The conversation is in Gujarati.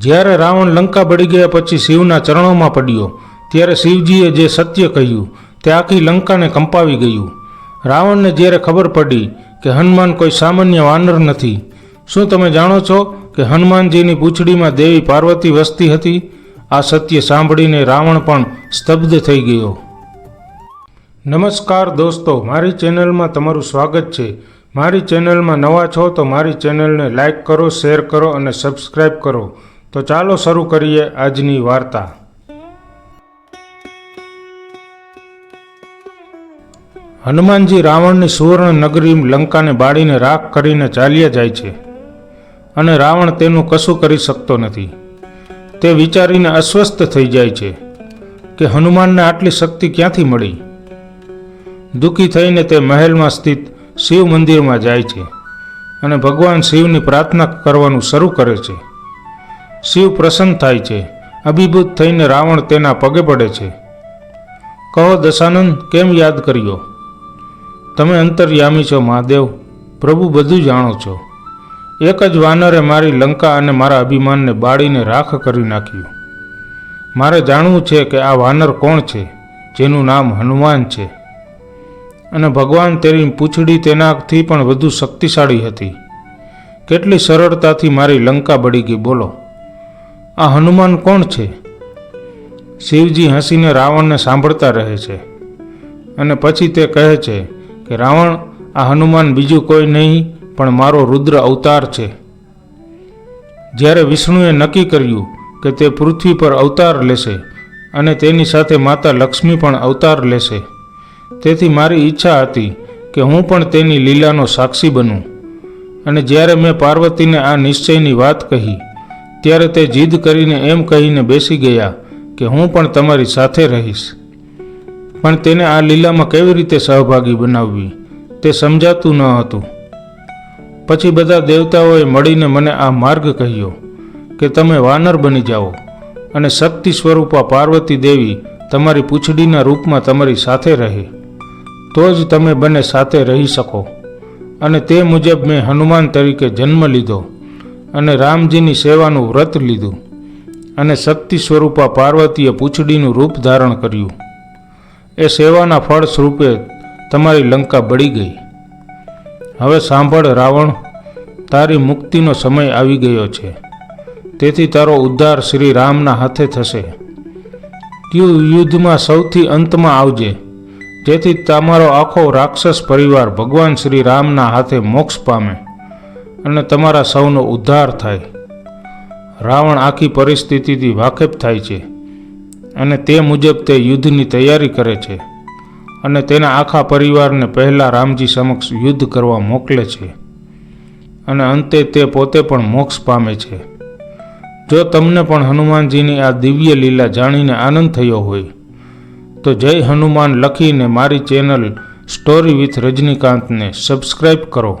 જ્યારે રાવણ લંકા બળી ગયા પછી શિવના ચરણોમાં પડ્યો, ત્યારે શિવજીએ જે સત્ય કહ્યું, તે આખી લંકાને કંપાવી ગયું. રાવણને જ્યારે ખબર પડી કે હનુમાન કોઈ સામાન્ય વાનર નથી, શું તમે જાણો છો કે હનુમાનજીની પૂંછડીમાં દેવી પાર્વતી વસતી હતી? આ સત્ય સાંભળીને રાવણ પણ સ્તબ્ધ થઈ ગયો. નમસ્કાર દોસ્તો, મારી ચેનલમાં તમારું સ્વાગત છે. મારી ચેનલમાં નવા છો તો મારી ચેનલને લાઇક કરો, શેર કરો અને સબસ્ક્રાઈબ કરો. તો ચાલો શરૂ કરીએ આજની વાર્તા. હનુમાનજી રાવણની સુવર્ણ નગરી લંકાને બાળીને રાખ કરીને ચાલ્યા જાય છે અને રાવણ તેનું કશું કરી શકતો નથી. તે વિચારીને અસ્વસ્થ થઈ જાય છે કે હનુમાનને આટલી શક્તિ ક્યાંથી મળી? દુઃખી થઈને તે મહેલમાં સ્થિત શિવ મંદિરમાં જાય છે અને ભગવાન શિવની પ્રાર્થના કરવાનું શરૂ કરે છે. શિવ પ્રસન્ન થાય છે. અભિભૂત થઈને રાવણ તેના પગે પડે છે. કહો, દશાનંદ, કેમ યાદ કર્યો? તમે અંતર્યામી છો, મહાદેવ. પ્રભુ બધું જાણો છો. એક જ વાનરે મારી લંકા અને મારા અભિમાનને બાળીને રાખ કરી નાખ્યું. મારે જાણવું છે કે આ વાનર કોણ છે, જેનું નામ હનુમાન છે. અને ભગવાન તેની પૂંછડી તેનાથી પણ વધુ શક્તિશાળી હતી. કેટલી સરળતાથી મારી લંકા બળી ગઈ, બોલો. આ હનુમાન કોણ છે? શિવજી હસીને રાવણને સાંભળતા રહે છે અને પછી તે કહે છે કે, રાવણ, આ હનુમાન બીજું કોઈ નહીં, પણ મારો રુદ્ર અવતાર છે. જ્યારે વિષ્ણુએ નક્કી કર્યું કે તે પૃથ્વી પર અવતાર લેશે અને તેની સાથે માતા લક્ષ્મી પણ અવતાર લેશે, તેથી મારી ઈચ્છા હતી કે હું પણ તેની લીલાનો સાક્ષી બનું. અને જ્યારે મેં પાર્વતીને આ નિશ્ચયની વાત કહી ત્યારે તે જીદ કરીને એમ કહીને બેસી ગયા કે હું પણ તમારી સાથે રહીશ. પણ તેને આ લીલામાં કેવી રીતે સહભાગી બનાવવી તે સમજાતું ન હતું. પછી બધા દેવતાઓએ મળીને મને આ માર્ગ કહ્યો કે તમે વાનર બની જાઓ અને શક્તિ સ્વરૂપા પાર્વતી દેવી તમારી પૂંછડીના રૂપમાં તમારી સાથે રહે. તો જ તમે બંને સાથે રહી શકો. અને તે મુજબ મેં હનુમાન તરીકે જન્મ લીધો. અને રામજીની સેવાનું વ્રત લીધું અને શક્તિ સ્વરૂપા પાર્વતીએ પૂંછડીનું રૂપ ધારણ કર્યું. એ સેવાના ફળ સ્વરૂપે તમારી લંકા બળી ગઈ. હવે સાંભળ રાવણ, તારી મુક્તિનો સમય આવી ગયો છે. તેથી તારો ઉદ્ધાર શ્રી રામના હાથે થશે. ક્યુ યુદ્ધમાં સૌથી અંતમાં આવજે. જેથી તમારો આખો રાક્ષસ પરિવાર ભગવાન શ્રી રામના હાથે મોક્ષ પામે. અને તમારા સૌનો ઉદ્ધાર થાય. રાવણ આખી પરિસ્થિતિથી વાકેફ થાય છે અને તે મુજબ તે યુદ્ધની તૈયારી કરે છે અને તેના આખા પરિવારને પહેલાં રામજી સમક્ષ યુદ્ધ કરવા મોકલે છે અને અંતે તે પોતે પણ મોક્ષ પામે છે. જો તમને પણ હનુમાનજીની આ દિવ્ય લીલા જાણીને આનંદ થયો હોય, તો જય હનુમાન લખીને મારી ચેનલ સ્ટોરી વિથ રજનીકાંતને સબસ્ક્રાઈબ કરો.